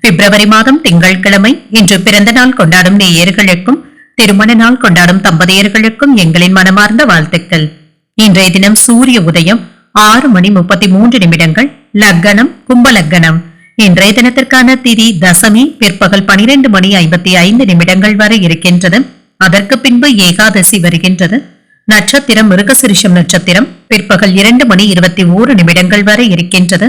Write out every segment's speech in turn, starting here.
பிப்ரவரி மாதம் திங்கட்கிழமை இன்று பிறந்த நாள் கொண்டாடும் நேயர்களுக்கும் திருமண நாள் கொண்டாடும் தம்பதியர்களுக்கும் எங்களின் மனமார்ந்த வாழ்த்துக்கள். இன்றைய தினம் சூரிய உதயம் ஆறு மணி முப்பத்தி மூன்று நிமிடங்கள் லக்கணம் கும்பலக்கணம். இன்றைய தினத்திற்கான திதி தசமி பிற்பகல் பனிரெண்டு மணி ஐம்பத்தி ஐந்து நிமிடங்கள் வரை இருக்கின்றது. அதற்கு பின்பு ஏகாதசி வருகின்றது. நட்சத்திரம் மிருகசிரிஷம் நட்சத்திரம் பிற்பகல் இரண்டு மணி இருபத்தி ஓரு நிமிடங்கள் வரை இருக்கின்றது.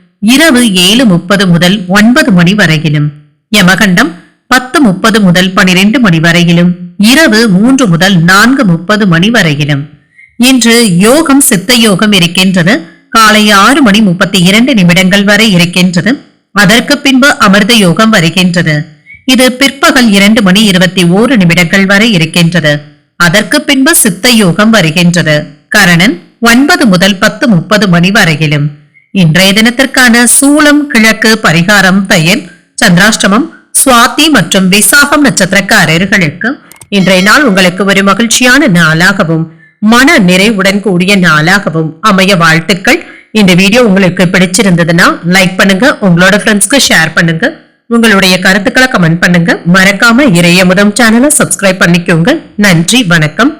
இரவு ஏழு முப்பது முதல் ஒன்பது மணி வரையிலும். யமகண்டம் பத்து முப்பது முதல் பனிரெண்டு மணி வரையிலும். இரவு மூன்று முதல் நான்கு முப்பது மணி வரையிலும். இன்று யோகம் சித்த யோகம் இருக்கின்றது. காலை ஆறு மணி முப்பத்தி இரண்டு நிமிடங்கள் வரை இருக்கின்றது. அதற்கு பின்பு அமிர்த யோகம் வருகின்றது. இது பிற்பகல் இரண்டு மணி இருபத்தி ஓரு நிமிடங்கள் வரை இருக்கின்றது. அதற்கு பின்பு சித்த யோகம் வருகின்றது. கரணன் ஒன்பது முதல் பத்து முப்பது மணி வரையிலும். இன்றைய தினத்திற்கான சூளம் கிழக்கு பரிகாரம் பெயர் சந்திராஷ்டமம் சுவாதி மற்றும் விசாகம் நட்சத்திரக்காரர்களுக்கு இன்றைய நாள் உங்களுக்கு ஒரு மகிழ்ச்சியான நாளாகவும் மன நிறைவுடன் கூடிய நாளாகவும் அமைய வாழ்த்துக்கள். இந்த வீடியோ உங்களுக்கு பிடிச்சிருந்ததுன்னா லைக் பண்ணுங்க உங்களோட ஃப்ரெண்ட்ஸ்க்கு ஷேர் பண்ணுங்க உங்களுடைய கருத்துக்களை கமெண்ட் பண்ணுங்க. மறக்காம இறைய முதம் சேனலை சப்ஸ்கிரைப் பண்ணிக்கோங்க. நன்றி வணக்கம்.